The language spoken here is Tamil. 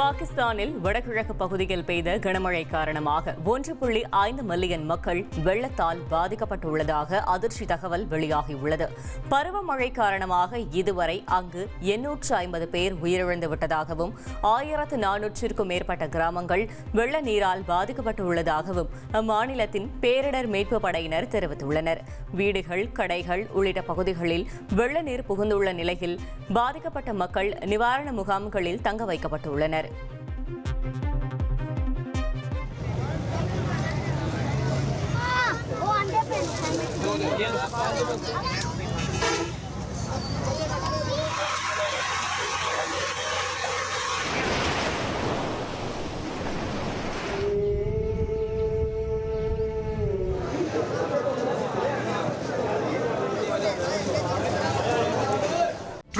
பாகிஸ்தானில் வடகிழக்கு பகுதியில் பெய்த கனமழை காரணமாக ஒன்று புள்ளி ஐந்து மில்லியன் மக்கள் வெள்ளத்தால் பாதிக்கப்பட்டுள்ளதாக அதிர்ச்சி தகவல் வெளியாகியுள்ளது. பருவமழை காரணமாக இதுவரை அங்கு எண்ணூற்று ஐம்பது பேர் உயிரிழந்து விட்டதாகவும் ஆயிரத்து நானூற்றிற்கும் மேற்பட்ட கிராமங்கள் வெள்ள நீரால் பாதிக்கப்பட்டுள்ளதாகவும் அம்மாநிலத்தின் பேரிடர் மீட்பு படையினர் தெரிவித்துள்ளனர். வீடுகள் கடைகள் உள்ளிட்ட பகுதிகளில் வெள்ள நீர் புகுந்துள்ள நிலையில் பாதிக்கப்பட்ட மக்கள் நிவாரண முகாம்களில் தங்க வைக்கப்பட்டுள்ளனர். sampai. Oh, Anda pengen.